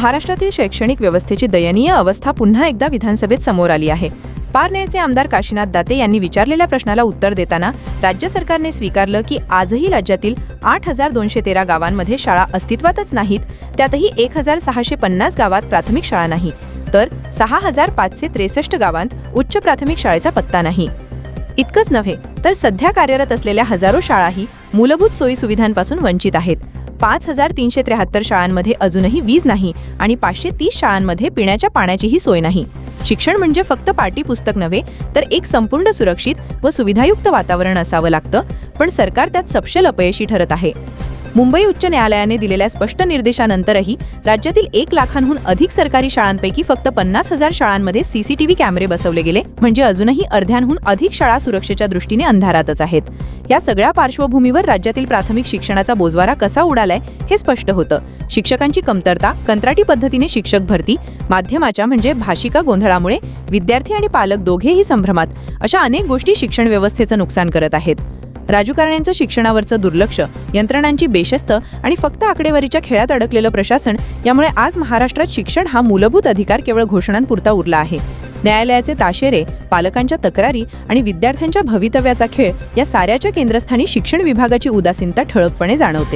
महाराष्ट्रातील शैक्षणिक व्यवस्थेची दयनीय अवस्था पुन्हा एकदा विधानसभेत समोर आली आहे. पारनेरचे आमदार काशीनाथ दाते यांनी विचारलेल्या प्रश्नाला उत्तर देताना राज्य सरकारने स्वीकारलं की आजही राज्यातील आठ हजार दोनशे तेरा गावांमध्ये शाळा अस्तित्वातच नाहीत त्यातही एक हजार सहाशे पन्नास गावात प्राथमिक शाळा नाही तर सहा हजार पाचशे त्रेसष्ट गावांत उच्च प्राथमिक शाळेचा पत्ता नाही. इतकंच नव्हे तर सध्या कार्यरत असलेल्या हजारो शाळाही मूलभूत सोयी सुविधांपासून वंचित आहेत. पाच हजार तीनशे त्र्याहत्तर शाळांमध्ये अजूनही वीज नाही आणि पाचशे तीस शाळांमध्ये पिण्याच्या पाण्याचीही सोय नाही. शिक्षण म्हणजे फक्त पाठ्यपुस्तक नव्हे तर एक संपूर्ण सुरक्षित व सुविधायुक्त वातावरण असावं लागतं पण सरकार त्यात सपशेल अपयशी ठरत आहे. मुंबई उच्च न्यायालयाने दिलेल्या स्पष्ट निर्देशानंतरही राज्यातील एक लाखांहून अधिक सरकारी शाळांपैकी फक्त पन्नास हजार शाळांमध्ये सीसीटीव्ही कॅमेरे बसवले गेले म्हणजे अजूनही अर्ध्यांहून अधिक शाळा सुरक्षेच्या दृष्टीने अंधारातच आहेत. या सगळ्या पार्श्वभूमीवर राज्यातील प्राथमिक शिक्षणाचा बोजवारा कसा उडालाय हे स्पष्ट होतं. शिक्षकांची कमतरता कंत्राटी पद्धतीने शिक्षक भरती माध्यमाच्या म्हणजे भाषिका गोंधळामुळे विद्यार्थी आणि पालक दोघेही संभ्रमात अशा अनेक गोष्टी शिक्षण व्यवस्थेचं नुकसान करत आहेत. राजकारण्यांचं शिक्षणावरचं दुर्लक्ष यंत्रणांची बेशस्त आणि फक्त आकडेवारीच्या खेळात अडकलेलं प्रशासन यामुळे आज महाराष्ट्रात शिक्षण हा मूलभूत अधिकार केवळ घोषणांपुरता उरला आहे. न्यायालयाचे ताशेरे पालकांच्या तक्रारी आणि विद्यार्थ्यांच्या भवितव्याचा खेळ या साऱ्याच्या केंद्रस्थानी शिक्षण विभागाची उदासीनता ठळकपणे जाणवते.